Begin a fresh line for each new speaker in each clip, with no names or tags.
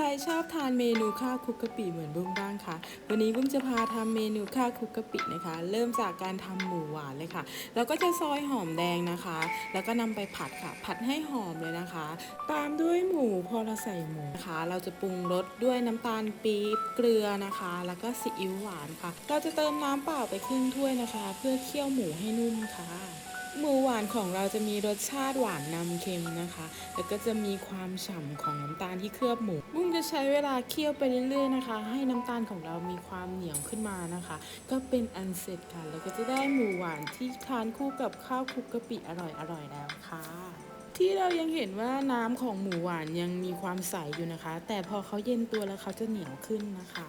ครชอบทานเมนูข้าวคลุกกะปิเหมือนบุ้งบ้างคะวันนี้บุ้งจะพาทำเมนูข้าวคลุกกะปินะคะ เริ่มจากการทำหมูหวานเลยค่ะ แล้วก็จะซอยหอมแดงนะคะ แล้วก็นำไปผัดค่ะ ผัดให้หอมเลยนะคะ ตามด้วยหมูพอเราใส่หมูนะคะ เราจะปรุงรสด้วยน้ำตาลปี๊บเกลือนะคะ แล้วก็ซีอิ๊วหวานค่ะ เราจะเติมน้ำเปล่าไปครึ่งถ้วยนะคะ เพื่อเคี่ยวหมูให้นุ่มค่ะ หมูหวานของเราจะมีรสชาติหวานนำเค็มนะคะ แล้วก็จะมีความฉ่ำของน้ำตาลที่เคลือบหมูบุ้งจะใช้เวลาเคี่ยวไปเรื่อยๆนะคะ ให้น้ำตาลของเรามีความเหนียวขึ้นมานะคะ ก็เป็นอันเสร็จค่ะ แล้วก็จะได้หมูหวานที่ทานคู่กับข้าวคลุกกะปิอร่อยๆแล้วค่ะที่เรายังเห็นว่าน้ำของหมูหวานยังมีความใสอยู่นะคะ แต่พอเขาเย็นตัวแล้วเขาจะเหนียวขึ้นนะคะ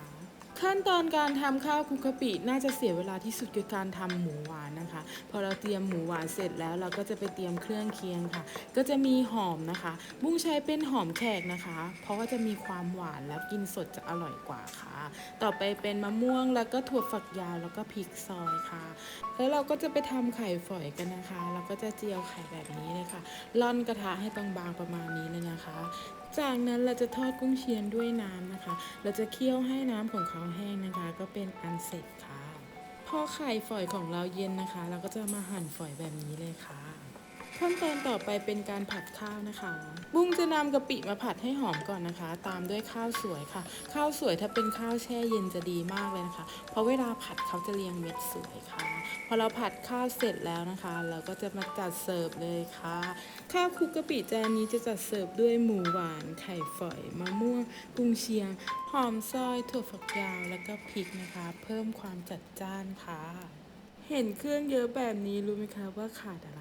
ขั้นตอนการทำข้าวคุกกะปิน่าจะเสียเวลาที่สุดคือการทำหมูหวานนะคะ พอเราเตรียมหมูหวานเสร็จแล้วเราก็จะไปเตรียมเครื่องเคียงค่ะ ก็จะมีหอมนะคะ บุ้งใช้เป็นหอมแขกนะคะ เพราะว่าจะมีความหวานแล้วกินสดจะอร่อยกว่าค่ะ ต่อไปเป็นมะม่วงแล้วก็ถั่วฝักยาวแล้วก็พริกซอยค่ะ แล้วเราก็จะไปทำไข่ฝอยกันนะคะ เราก็จะเจียวไข่แบบนี้เลยค่ะร่อนกระทะให้บางๆประมาณนี้เลยนะคะ จากนั้นเราจะทอดกุ้งเชียนด้วยน้ำนะคะ เราจะเคี่ยวให้น้ำของเขาแห้งนะคะ ก็เป็นอันเสร็จค่ะ พอไข่ฝอยของเราเย็นนะคะ เราก็จะมาหั่นฝอยแบบนี้เลยค่ะ ขั้นตอนต่อไปเป็นการผัดข้าวนะคะ บุ้งจะนำกะปิมาผัดให้หอมก่อนนะคะ ตามด้วยข้าวสวยค่ะ ข้าวสวยถ้าเป็นข้าวแช่เย็นจะดีมากเลยนะคะ เพราะเวลาผัดเขาจะเรียงเม็ดสวยค่ะ พอเราผัดข้าวเสร็จแล้วนะคะ เราก็จะมาจัดเสิร์ฟเลยค่ะ ข้าวคลุกกะปิจานนี้จะจัดเสิร์ฟด้วยหมูหวานไข่ฝอยมะม่วงกุ้งเชียงหอมซอยถั่วฝักยาวแล้วก็พริกนะคะ เพิ่มความจัดจ้านค่ะ เห็นเครื่องเยอะแบบนี้รู้ไหมคะว่าขาดอะไร